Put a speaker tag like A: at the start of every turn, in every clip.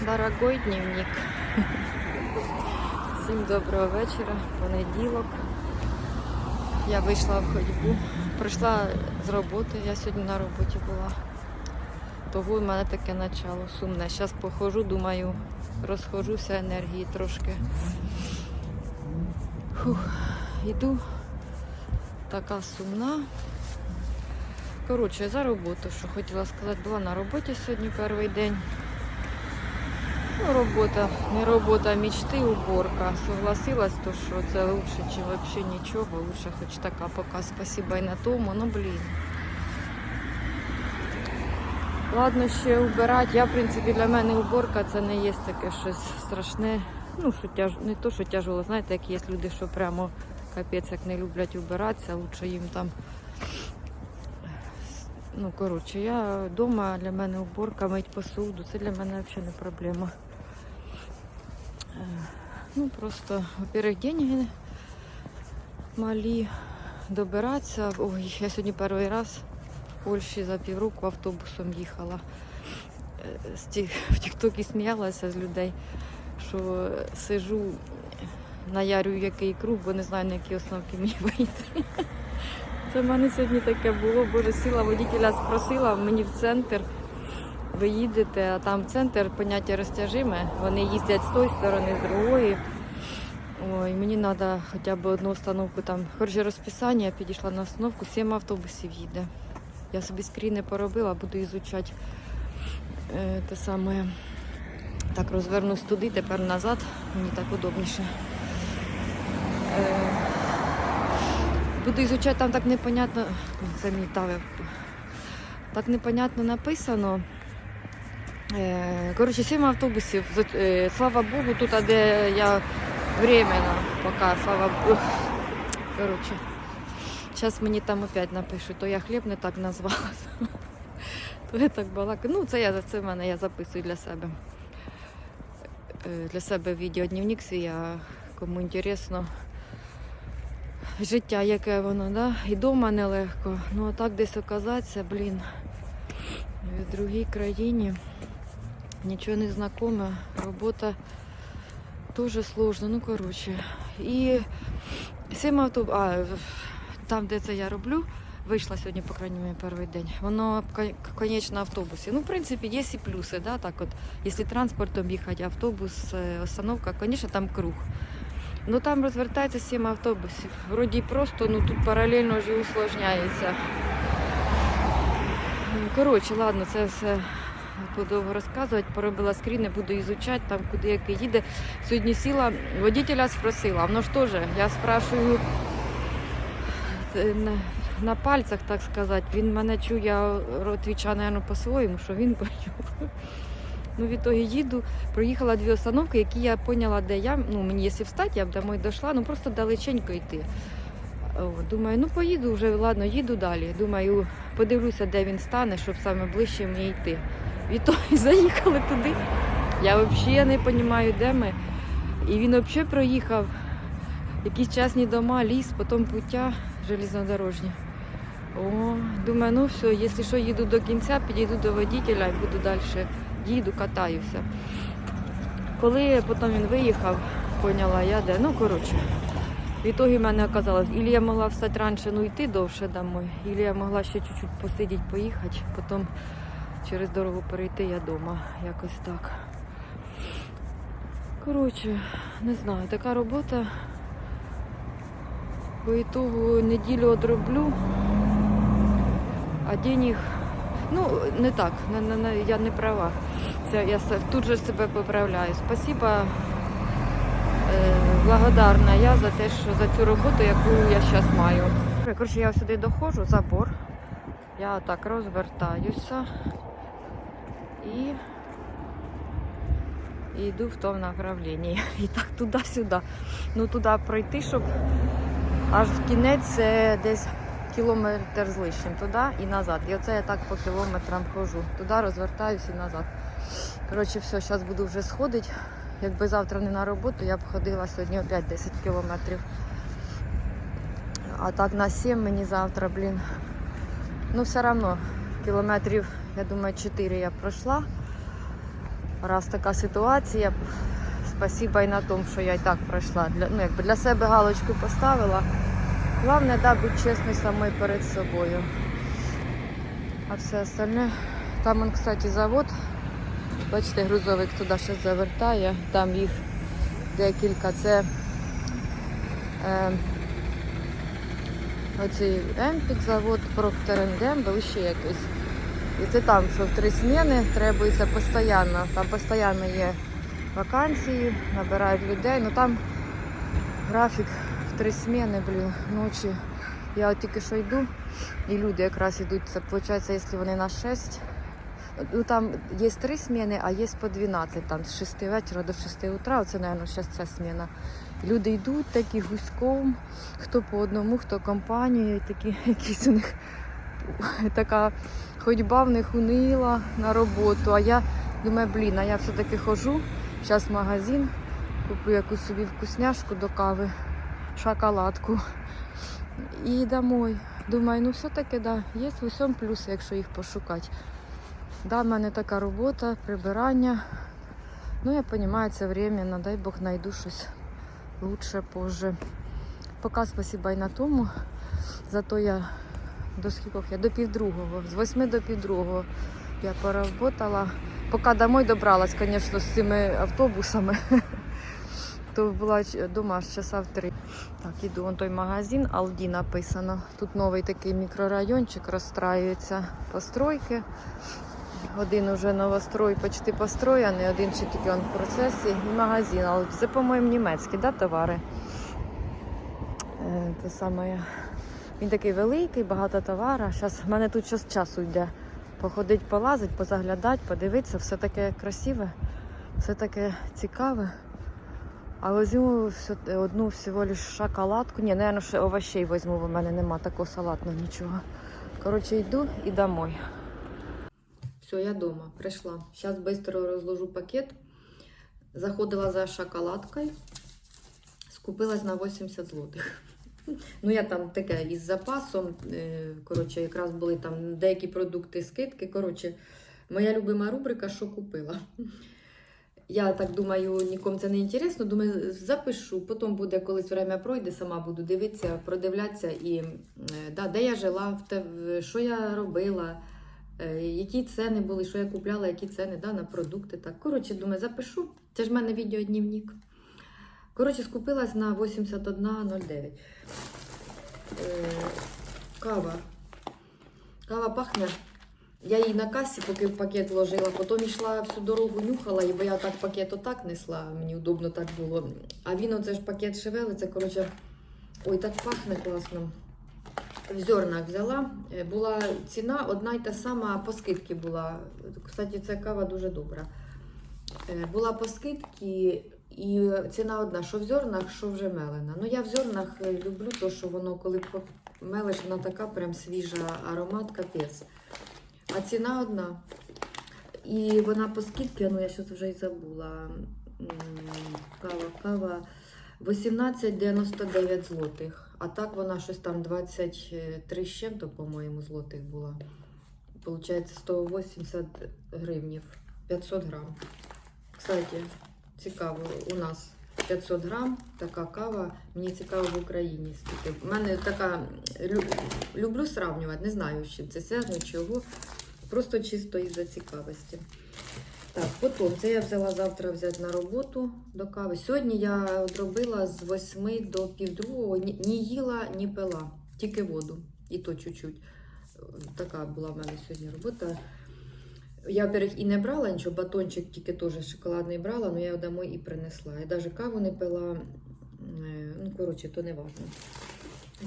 A: Дорогой дневник. Всім доброго вечора, понеділок. Я вийшла в ходьбу. Прийшла з роботи, я сьогодні на роботі була. Того в мене таке начало сумне. Зараз походжу, думаю, розхожуся енергії трошки. Фух, іду. Така сумна. Коротше, за роботу, що хотіла сказати, була на роботі сьогодні перший день. Ну, робота, не робота, а мечти, уборка. Согласилась, то що це лучше, ніж взагалі нічого. Лучше хоч така поки спасибо і на тому, ну блін. Ладно, ще убирати. Я, в принципі, для мене уборка це не є таке щось страшне. Ну, що тяж... не то, що тяжело, знаєте, як є люди, що прямо капець як не люблять убиратися, лучше їм там. Ну, коротше, я вдома для мене уборка, мить посуду, це для мене взагалі не проблема. Ну, просто, во-первых, деньги малі добиратися. Ой, я сьогодні перший раз в Польщі за півроку автобусом їхала. Е, В Тіктокі сміялася з людей, що сижу, наярюю який круг, бо не знаю, на які основки мені вийти. Це в мене сьогодні таке було. Боже, сіла водителя спросила мені в центр. Ви їдете, а там центр поняття розтяжиме. Вони їздять з тої сторони, з другої. Ой, мені треба хоча б одну установку там. Коротше, розписання, я підійшла на установку, сім автобусів їде. Я собі скріни поробила, буду ізучати е, те саме. Так, розвернусь туди, тепер назад. Мені так удобніше. Е, Буду изучать, там так непонятно. Це мій тавер. Так непонятно написано. Е, Коротше, сім автобусів. Е, Слава Богу, тут, де я временно поки, слава Богу. Коротше. Зараз мені там опять напишуть, то я хліб не так назвала. То я так балакаю. Ну, це я за це в мене я записую для себе. Е, Для себе відеодневник свій, а кому інтересно життя, яке воно, да? і вдома нелегко. Ну а так десь оказатися, блін, в другій країні нічого не знакоме, робота дуже сложно, ну коротше. І сім автобус, а там, де це я роблю, вийшла сьогодні, по крайній мірі, перший день. Воно кон- конечно автобусі. Ну, в принципі, є і плюси, да, так от, якщо транспортом їхати, автобус, е, остановка, звісно, там круг. Ну там розвертається сім автобусів. Вроді просто, ну тут паралельно і усложняється. Коротше, ладно, це все подовго розказувати. Поробила скріни, буду ізучати, там куди який їде. Сьогодні сіла, водителя спросила, воно ж я спрашую е, на, на пальцях, так сказати. Він мене чує, я мабуть, по-своєму, що він почув. Ну, в ітогі їду, проїхала дві остановки, які я поняла, де я. Ну, мені, якщо встати, я б домой дійшла, ну просто далеченько йти. Думаю, ну поїду вже, ладно, їду далі. Думаю, подивлюся, де він стане, щоб саме ближче мені йти. Відтоді заїхали туди. Я взагалі не розумію, де ми. І він взагалі проїхав якісь частні дома, ліс, потім пуття железнодорожні. О, думаю, ну все, якщо що, їду до кінця, підійду до водителя і буду далі їду, катаюся. Коли потім він виїхав, поняла я де. Ну, коротше, в ітогі в мене оказалось, ілі я могла встати раніше, ну йти довше домой, ілі я могла ще чуть-чуть посидіти, поїхати, потім через дорогу перейти я вдома. Якось так. Коротше, не знаю, така робота. По ітогу неділю одроблю, а денег Ну, не так, я не права. Це я тут же себе поправляю. Спасибо, е, благодарна я за те, що за цю роботу, яку я зараз маю. Коротше, я сюди доходжу, забор. Я так розвертаюся і, і йду в тому направлінні. І так туди-сюди. Ну туди пройти, щоб аж в кінець це десь кілометр з лишнім туди і назад. І оце я так по кілометрам ходжу. Туди розвертаюся і назад. Коротше, все, зараз буду вже сходити. Якби завтра не на роботу, я б ходила сьогодні опять 10 кілометрів. А так на 7 мені завтра, блін. Ну, все одно, кілометрів, я думаю, 4 я пройшла. Раз така ситуація, спасіба і на тому, що я і так пройшла. Для, ну, якби для себе галочку поставила. Головне, да, бути чесною самою перед собою. А все остальне. Там, он, кстати, завод. Бачите, грузовик туди ще завертає. Там їх декілька. Це е, оцей Емпік завод, Procter Gamble, ще якийсь. І це там, що в три зміни требується постійно. Там постійно є вакансії, набирають людей. Ну там графік в три зміни, блін, ночі. Я от тільки що йду, і люди якраз йдуть. Це виходить, якщо вони на 6. Ну там є три зміни, а є по 12, там з 6 вечора до 6 утра. Оце, мабуть, зараз ця зміна. Люди йдуть такі гуськом, хто по одному, хто компанією, такі якісь у них така ходьба в них унила на роботу. А я думаю, блін, а я все-таки ходжу, зараз в магазин, куплю якусь собі вкусняшку до кави, шоколадку і домой. Думаю, ну все-таки да, є в усьому плюси, якщо їх пошукати. Да, в мене така робота, прибирання. Ну, я розумію, це временно, дай Бог знайду щось лучше позже. Поки спасибо і на тому. Зато я до скількох я до півдругого, з восьми до півдругого я поработала. Поки домой добралась, звісно, з цими автобусами, то була вдома аж часа в три. Так, іду вон той магазин, Алді написано. Тут новий такий мікрорайончик розстраюється постройки. Один уже новострой почти построєний, один ще тільки в процесі. І магазин. Але це, по-моєму, німецькі да, товари. Е, те саме. Він такий великий, багато товару. Зараз в мене тут час часу йде. Походить, полазить, позаглядати, подивитися, все таке красиве, все таке цікаве. А візьму все- одну всього лиш шоколадку. Ні, наверное, ще овощей візьму, бо в мене нема такого салатного нічого. Коротше, йду і домой. Все, я вдома, прийшла. Зараз швидко розложу пакет. Заходила за шоколадкою, скупилась на 80 злотих. Ну, я там таке із запасом. е, Коротше, якраз були там деякі продукти скидки. Коротше, моя любима рубрика, що купила. Я так думаю, нікому це не інтересно. Думаю, запишу. Потім буде, колись время пройде, сама буду дивитися, продивлятися і е, да, де я жила, що я робила, е, які ціни були, що я купляла, які ціни да, на продукти. Так. Коротше, думаю, запишу. Це ж в мене відеодневник. Коротше, скупилась на 81,09. Е, кава. Кава пахне. Я її на касі, поки в пакет ложила, потім йшла всю дорогу, нюхала, і бо я так пакет отак несла, мені удобно так було. А він оце ж пакет шевелиться, коротше, ой, так пахне класно. В зернах взяла. Е, Була ціна одна й та сама, по скидці була. Кстати, ця кава дуже добра. Е, Була по скидці і ціна одна, що в зернах, що вже мелена. Ну я в зернах е, люблю то, що воно, коли мелиш, вона така прям свіжа аромат, капець. А ціна одна. І вона по скидці, ну я щось вже й забула. Кава, кава 18,99 злотих. А так вона щось там 23 з чим-то, по-моєму, злотих була. Получається 180 гривнів. 500 грам. Кстати, цікаво, у нас 500 грам, така кава. Мені цікаво в Україні скільки. У мене така люблю сравнювати, не знаю, з чим це зв'язано, чого. Просто чисто із-за цікавості. Так, потім це я взяла завтра взяти на роботу до кави. Сьогодні я робила з 8 до півдругого, ні їла, ні пила, тільки воду. І то чуть-чуть. Така була в мене сьогодні робота. Я, во-первых, і не брала нічого, батончик тільки теж шоколадний брала, але я його домой і принесла. Я навіть каву не пила. Е, Ну, коротше, то не важливо.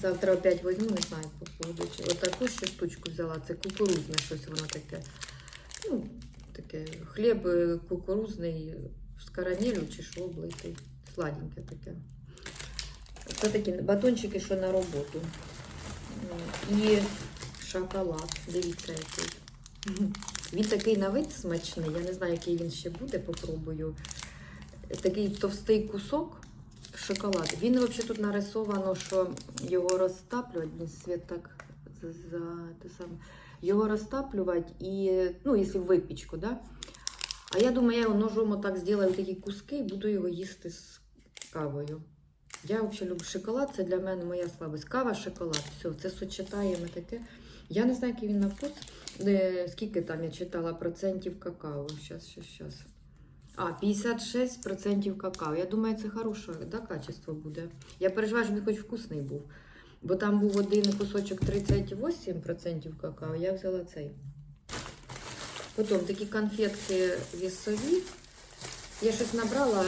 A: Завтра опять возьму, не знаю, по поводу. Отаку ще штучку взяла. Це кукурузне щось воно таке. Ну, таке хліб е, кукурузний з карамелю чи що облитий. Сладеньке таке. Це такі батончики, що на роботу. І шоколад. Дивіться, який. Він такий на вид смачний. Я не знаю, який він ще буде, попробую. Такий товстий кусок шоколад. Він взагалі тут нарисовано, що його розтаплювати, він світ так за те саме. Його розтаплювати і, ну, якщо в випічку, да? А я думаю, я його ножом отак зроблю такі куски і буду його їсти з кавою. Я взагалі люблю шоколад, це для мене моя слабость. Кава, шоколад. Все, це сочетаємо таке. Я не знаю, який він на вкус. Скільки там я читала процентів какао. Щас, щас, щас. А, 56% какао. Я думаю, це хороше да, качество буде. Я переживаю, щоб він хоч вкусний був. Бо там був один кусочок 38% какао, я взяла цей. Потім такі конфетки вісові. Я щось набрала,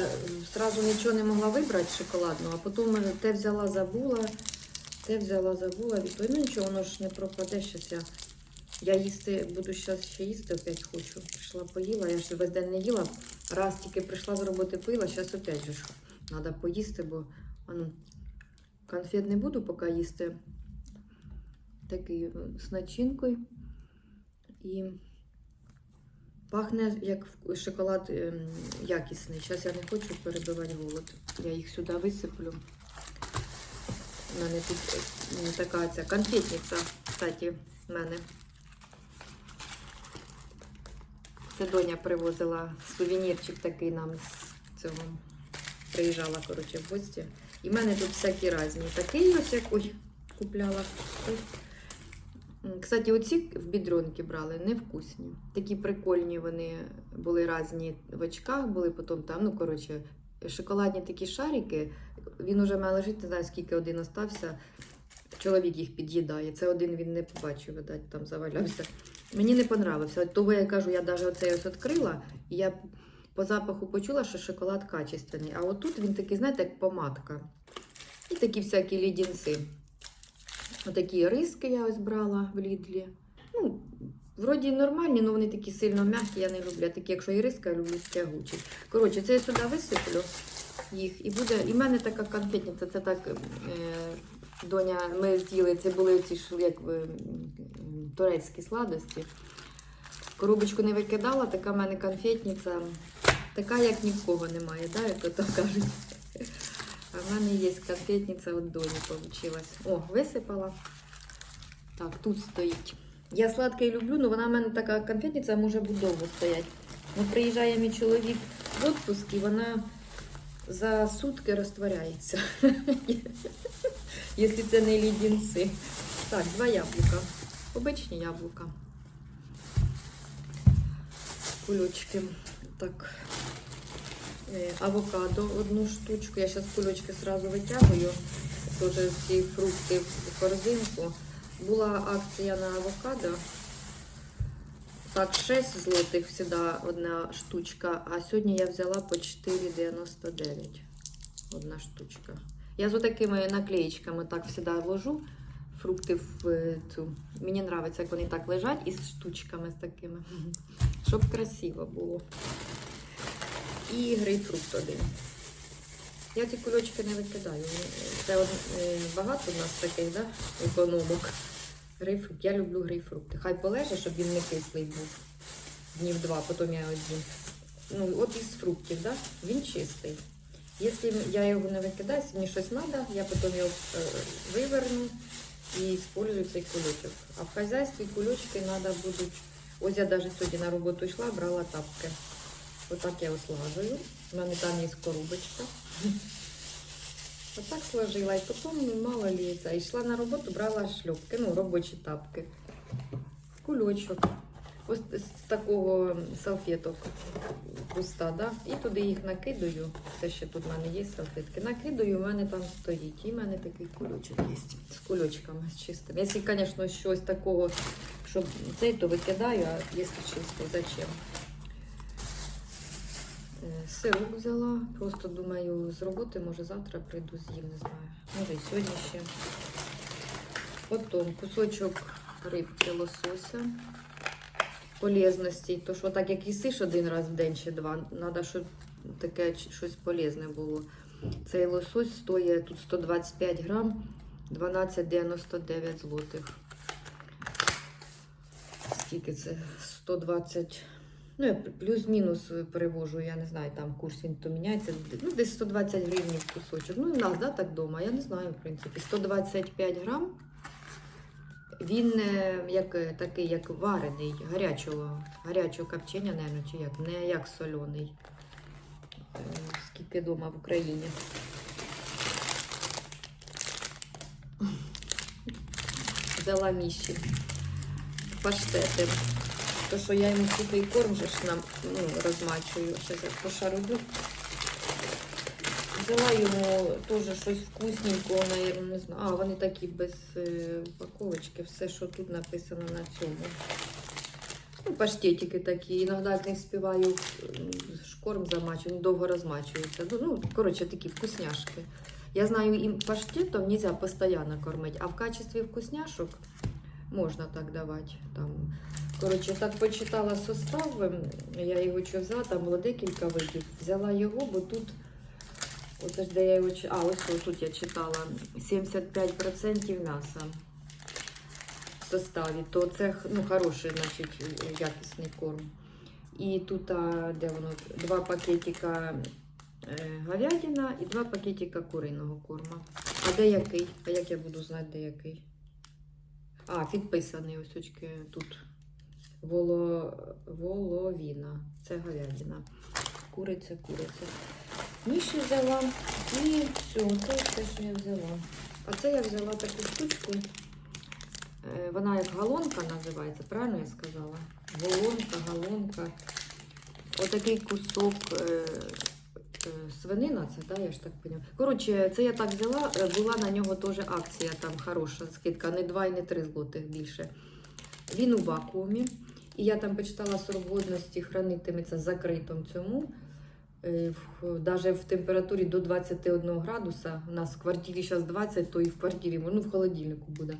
A: зразу нічого не могла вибрати шоколадного, а потім те взяла, забула, те взяла, забула. Відповідь, ну нічого, воно ж не пропаде. Щас я, я їсти, буду зараз ще їсти, опять хочу. Прийшла, поїла, я ж весь день не їла. Раз тільки прийшла з роботи, поїла, зараз опять же треба поїсти, бо ну, конфет не буду поки їсти. Такий е, з начинкою. І пахне як шоколад ем, якісний. Зараз я не хочу перебивати голод. Я їх сюди висиплю. У мене тут така ця конфетниця, кстати, в мене. Це доня привозила сувенірчик такий нам з цього. Приїжджала, коротше, в гості. І в мене тут всякі різні. Такий ось як ой, купляла. Кстати, оці в бідронки брали невкусні. Такі прикольні вони були різні в очках, були потім там, ну коротше, шоколадні такі шарики. Він уже має лежить, не знаю, скільки один остався. Чоловік їх під'їдає. Це один він не побачив, видать, там завалявся. Мені не понравився. Того я кажу, я навіть оцей ось відкрила, і я по запаху почула, що шоколад качественний. А отут він такий, знаєте, як помадка. І такі всякі лідінці. Отакі риски я ось брала в Лідлі. Ну, вроді нормальні, але вони такі сильно м'які, я не люблю. Я такі, якщо і риска, я люблю стягучі. Коротше, це я сюди висиплю їх. І буде. І в мене така конфетниця, це так. Е, Доня, ми з'їли, це були ці як би, турецькі сладості. Коробочку не викидала, така в мене конфетниця, така, як ні в кого немає, да, як то кажуть. А в мене є конфетниця від доні вийшла. О, висипала. Так, тут стоїть. Я сладке люблю, але вона в мене така конфетниця може довго стоять. Ну, приїжджає мій чоловік в відпуск і вона за сутки розтворяється. Якщо це не лідінці. Так, два яблука. Обичні яблука. Кульочки. Так. Е, Авокадо одну штучку. Я зараз кульочки сразу витягую. Тоже ці фрукти в корзинку. Була акція на авокадо. Так, 6 злотих всегда одна штучка. А сьогодні я взяла по 4,99. Одна штучка. Я з такими наклеєчками так всегда вложу фрукти в цю. Мені подобається, як вони так лежать із штучками з такими. Щоб красиво було. І грейпфрут один. Я ці кульочки не викидаю. Це е, багато у нас таких, да? економок. Грейпфрут. Я люблю грейпфрукти. Хай полеже, щоб він не кислий був. Днів два, потім я один. Ну, от із фруктів, да? він чистий. Якщо я його не викидаю, якщо мені щось треба, я потім його е, виверну і использую цей кульочок. А в хазяйстві кульочки треба будуть. Ось я навіть сьогодні на роботу йшла, брала тапки. Отак я ослажую. У мене там є коробочка. Отак сложила. І потім, мало лі, це. Йшла на роботу, брала шльопки, ну, робочі тапки. Кульочок. Ось з такого салфеток пуста, да? І туди їх накидаю. Це ще тут в мене є салфетки. Накидаю, у мене там стоїть. І в мене такий кульочок є. З кульочками, з чистими. Якщо, звісно, щось такого, щоб цей, то викидаю, а якщо чистий, зачем? Е, Сироп взяла, просто думаю, з роботи, може завтра прийду з'їм, не знаю. Може і сьогодні ще. Потім кусочок рибки лосося. Полезності. То що так як їсиш один раз в день чи два, треба, щоб таке щось полезне було. Цей лосось стоїть тут 125 грам, 12,99 злотих. Скільки це? 120 Ну, я плюс-мінус перевожу, я не знаю, там курс він то міняється. Ну, десь 120 гривень в кусочок. Ну, і в нас, да, так вдома, я не знаю, в принципі. 125 грам. Він е, як, е, такий, як варений, гарячого, гарячого копчення, наверное, чи як, не як соляний. Е, Скільки вдома в Україні. Взяла паштети. То, що я йому сухий корм же ж нам ну, розмачую. Зараз я пошарую. Взяла йому теж щось вкусненького, наверное, не знаю. А, вони такі без е, упаковочки, все, що тут написано на цьому. Ну, паштетики такі. Іноді не співаю м, шкорм замачую, довго розмачується. Ну, Ну, коротше, такі вкусняшки. Я знаю, їм паштетом нельзя постійно кормити, а в качестві вкусняшок можна так давати. Там, коротше, так почитала состав, я його взяла, там було декілька видів. Взяла його, бо тут, ж де я його а, ось ось тут я читала 75% м'яса в составі, то це ну, хороший, значить, якісний корм. І тут, де воно, два пакетика е, говядина і два пакетика куриного корма. А де який? А як я буду знати, де який? А, підписаний ось очки тут. Воло... Воловіна. Це говядина. Куриця, куриця. Міші взяла і все, це те, що я взяла. А це я взяла таку штучку. Е, Вона як галонка називається, правильно я сказала? Голонка, галонка. Отакий кусок е, е, свинина, це, да, я ж так поняла. Коротше, це я так взяла, була на нього теж акція, там хороша скидка, не 2 і не 3 злотих більше. Він у вакуумі. І я там почитала срок годності, хранитиметься закритим цьому. Навіть в температурі до 21 градуса. У нас в квартирі зараз 20, то і в квартирі, ну в холодильнику буде.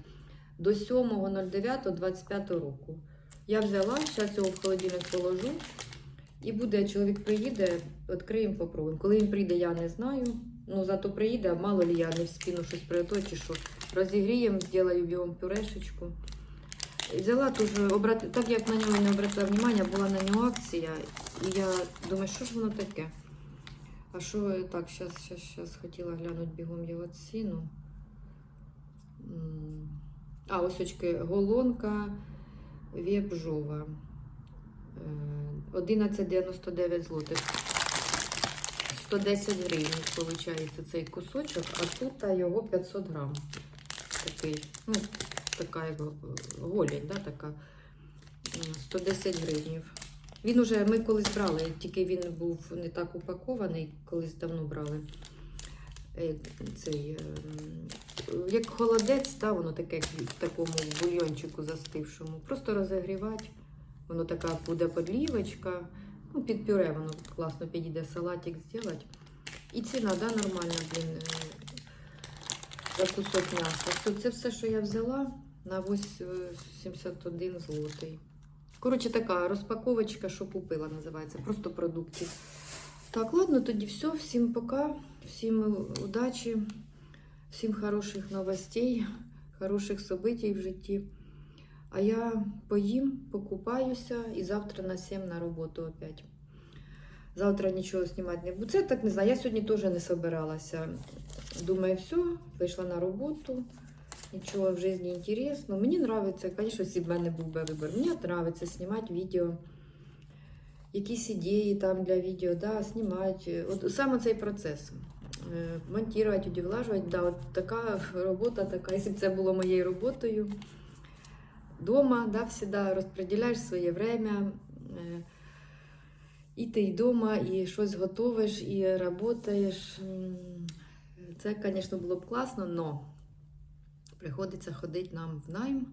A: До 7.09.25 року. Я взяла, зараз його в холодильник положу. І буде, чоловік приїде, відкриємо, попробуємо. Коли він прийде, я не знаю. Ну, зато приїде, мало ли я не вспіну щось приготувати, чи що. Розігріємо, зроблю бігом пюрешечку. Взяла дуже, обрати, так як на нього не обратила внимання, була на нього акція. І я думаю, що ж воно таке? А що так, зараз, зараз, зараз хотіла глянути бігом його ціну. А, ось очки, голонка вєбжова. Е, 11,99 злотих. 110 гривень, виходить, цей кусочок, а тут його 500 грам. Такий, ну, така як е, голень, да, така. 110 гривень. Він уже, ми колись брали, тільки він був не так упакований, колись давно брали. Е, Цей, ем, як холодець, да, воно таке як в такому бульйончику застившому. Просто розігрівати. Воно така буде подлівочка. Ну, під пюре воно класно підійде салатик зробити. І ціна, да, нормальна, блін, е, за кусок м'яса. Це все, що я взяла на ось, е, 71 злотий. Коротше, така розпаковочка, що купила, називається. Просто продукти. Так, ладно, тоді все. Всім пока, всім удачі, всім хороших новостей, хороших событий в житті. А я поїм, покупаюся і завтра на 7 на роботу опять. Завтра нічого знімати не буду. Це так не знаю. Я сьогодні теж не собиралася. Думаю, все, вийшла на роботу. Нічого в житті не інтересно. Мені подобається, звісно, б в мене був би вибір. Мені подобається знімати відео, якісь ідеї там для відео, да, знімати. От саме цей процес. Е, Монтувати, удівлажувати, да, от така робота, така. Якщо б це було моєю роботою, дома, да, всегда розподіляєш своє время. І ти і дома, і щось готовиш, і працюєш. Це, звісно, було б класно, але приходиться ходити нам в найм.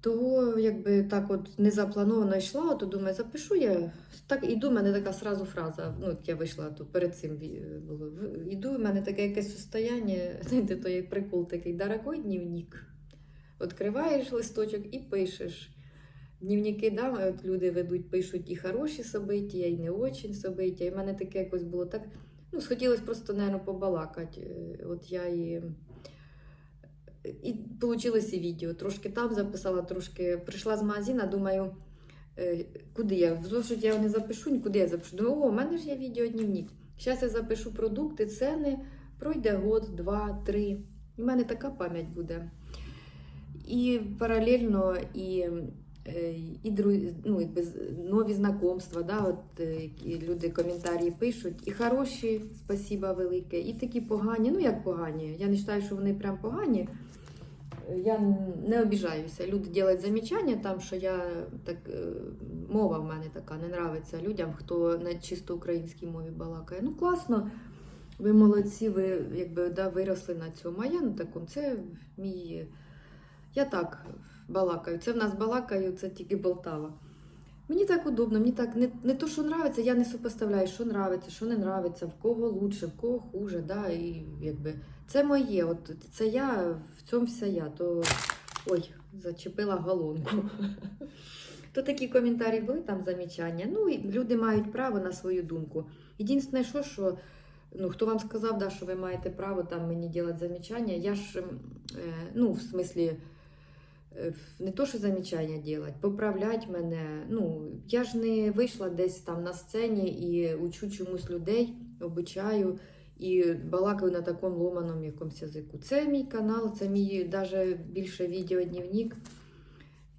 A: Того, якби так от незаплановано йшла, то думаю, запишу я. Так іду, в мене така сразу фраза. Ну, я вийшла, то перед цим було. Іду, в мене таке якесь состояння, знаєте, то є прикол такий дорогой дневник. Відкриваєш листочок і пишеш. Дневники, да, от люди ведуть, пишуть і хороші собиття, і не очень собиття. І в мене таке якось було так. Ну, схотілося просто, мабуть, побалакати. Е, От я і. І вийшло і відео. Трошки там записала, трошки прийшла з магазина, думаю, е, куди я? В я не запишу, нікуди я запишу. Думаю, о, у мене ж є відеодневник. Зараз я запишу продукти, ціни, пройде год, два, три. В мене така пам'ять буде.
B: І паралельно і, е, і ну, якби, нові знакомства, да, от, е, які люди коментарі пишуть. І хороші, спасіба велике, і такі погані. Ну як погані. Я не вважаю, що вони прям погані. Я не обіжаюся. Люди роблять замічання там, що я так е, мова в мене така не нравиться людям, хто на чисто українській мові балакає. Ну класно, ви молодці, ви якби да, виросли на цьому. А я на такому. Це мій. Я так балакаю. Це в нас балакаю, це тільки Полтава. Мені так удобно, мені так не, не то, що нравиться, я не супоставляю, що нравиться, що не нравиться, в кого лучше, в кого хуже. Да, і якби це моє, от це я, в цьому вся я. То ой, зачепила голонку. То такі коментарі були там замічання. Ну і люди мають право на свою думку. Єдине, що, що ну, хто вам сказав, да, що ви маєте право там мені робити замічання, я ж, е, ну, в смислі, е, не то, що замічання делать, поправлять мене. Ну, я ж не вийшла десь там на сцені і учу чомусь людей, обучаю і балакаю на такому ломаному якомусь язику. Це мій канал, це мій даже більше відеодневник.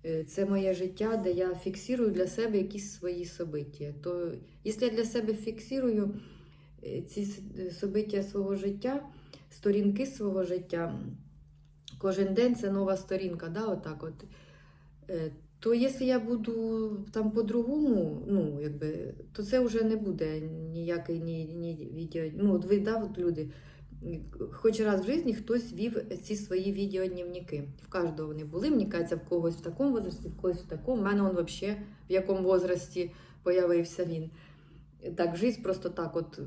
B: Е, Це моє життя, де я фіксую для себе якісь свої собиття. То, якщо я для себе фіксую е, ці е, собиття свого життя, сторінки свого життя, кожен день це нова сторінка, да, отак от. То якщо я буду там по-другому, ну, якби, то це вже не буде ніякий ні, ні відео. Ну, от ви, люди, хоч раз в житті хтось вів ці свої відеодневники. В кожного вони були, мені кажеться, в когось в такому возрасті, в когось в такому. У мене він взагалі в якому возрасті появився він. Так, життя просто так от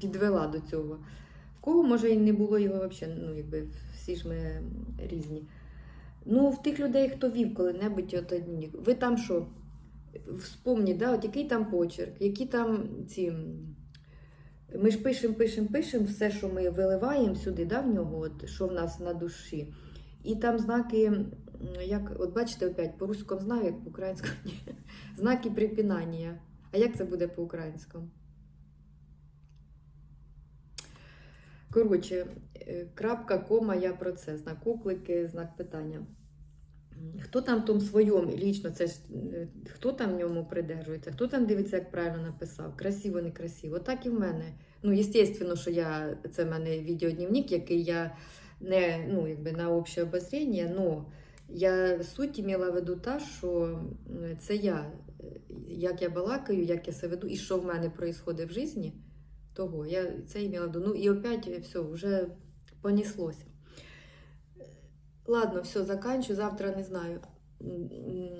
B: підвела до цього. В кого, може, і не було його взагалі, ну, якби всі ж ми різні. Ну, в тих людей, хто вів коли-небудь, от, ні, ви там що? Вспомніть, да, от який там почерк, які там ці. Ми ж пишемо, пишемо, пишемо все, що ми виливаємо сюди, да, в нього, от, що в нас на душі. І там знаки, як, от бачите, опять по руському знаю, як по українському. Знаки припинання. А як це буде по-українському? Коротше, е, крапка, кома, я про це. Знак оклики, знак питання. Хто там в тому своєму лічно, це ж е, хто там в ньому придержується, хто там дивиться, як правильно написав, красиво, некрасиво. Так і в мене. Ну, звісно, що я, це в мене відеодневник, який я не ну, якби на обще обозріння, но я суть мала в виду та, що це я, е, як я балакаю, як я себе веду, і що в мене відбувається в житті, того. Я це в виду. Ну і опять все, вже понеслося. Ладно, все, заканчу. Завтра не знаю.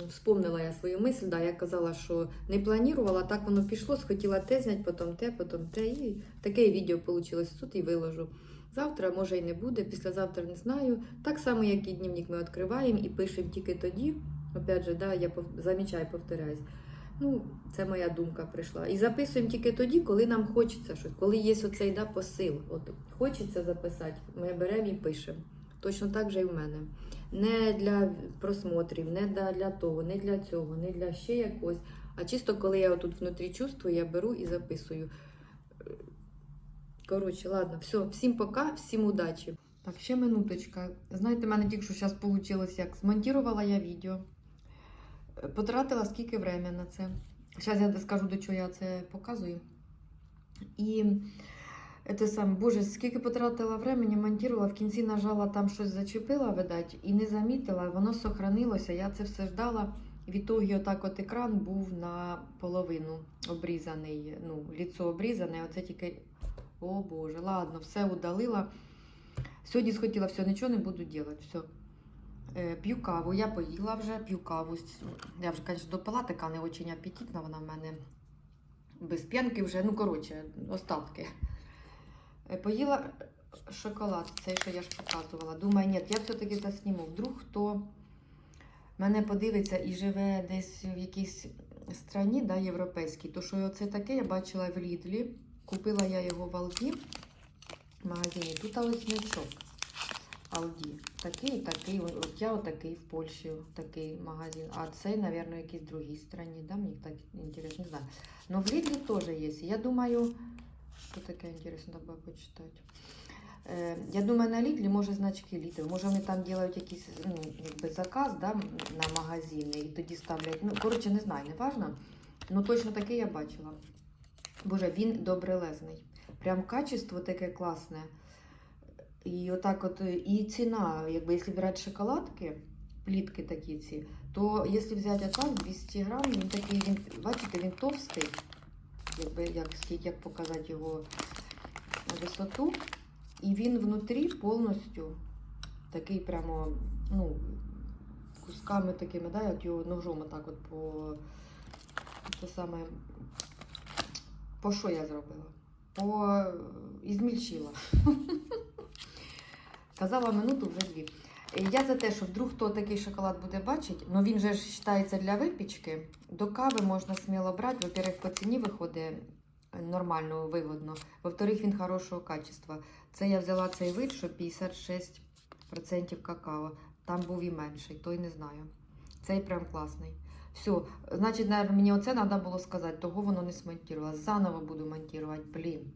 B: Вспомнила я свою мисль, да, я казала, що не планувала, так воно пішло, схотіла те зняти, потім те, потім те. І таке відео вийшло тут і виложу. Завтра, може, і не буде, післязавтра не знаю. Так само, як і дневник ми відкриваємо і пишемо тільки тоді. Опять же, да, я замічаю, повторяюсь. Ну, це моя думка прийшла. І записуємо тільки тоді, коли нам хочеться щось, коли є оцей да, посил. От хочеться записати, ми беремо і пишемо. Точно так же і в мене. Не для просмотрів, не для, того, не для цього, не для ще якогось. А чисто коли я тут внутрі чувствую, я беру і записую. Коротше, ладно, все, всім пока, всім удачі. Так, ще минуточка. Знаєте, в мене тільки що зараз вийшло, як змонтувала я відео. Потратила скільки время на це. Зараз я скажу, до чого я це показую. І це саме, боже, скільки потратила времени, монтувала, в кінці нажала там щось зачепила, видать, і не замітила, воно сохранилося. Я це все ждала. В ітогі отак от екран був наполовину обрізаний, ну, ліцо обрізане, оце тільки. О Боже, ладно, все удалила. Сьогодні схотіла, все, нічого не буду робити. Все. Е, П'ю каву, я поїла вже, п'ю каву. Я вже, звісно, допила, така не дуже апетитна, вона в мене без п'янки вже, ну, коротше, остатки. Е, Поїла шоколад, цей, що я ж показувала. Думаю, ні, я все-таки засніму. Вдруг хто мене подивиться і живе десь в якійсь страні, да, європейській, то що це таке, я бачила в Лідлі. Купила я його в Алді в магазині. Тут ось значок. Алді. Такий, такий. От я отакий в Польщі, такий магазин. А цей, мабуть, в якійсь другій. Да? Мені так інтересно, не знаю. Но в Лідлі теж є. Я думаю, що таке інтересно, треба почитати. Е, Я думаю, на Лідлі може значки Лідл. Може вони там роблять якийсь ну, якби заказ да, на магазини і тоді ставлять. Ну, коротше, не знаю, не важно. Ну точно таке я бачила. Боже, він добрелезний. Прям качество таке класне. І отак от, і ціна, якби якщо брати шоколадки, плітки такі ці, то якщо взяти отак, 200 грам, він такий, він, бачите, він товстий. Якби як скільки як показати його висоту. І він внутрі повністю такий прямо, ну, кусками такими, да, от його ножом отак от по це саме. По що я зробила? По е, ізмільчила. Казала минуту вже дві. Е, Я за те, що вдруг хто такий шоколад буде бачити, ну він же ж вважається для випічки. До кави можна сміло брати. Во-первых, по ціні виходить е, нормально, вигодно. Во-вторых, він хорошого качества. Це я взяла цей вид, що 56% какао. Там був і менший, той не знаю. Цей прям класний. Все, значить, мені оце треба було сказати, того воно не смонтувалось. Заново буду монтувати, блін.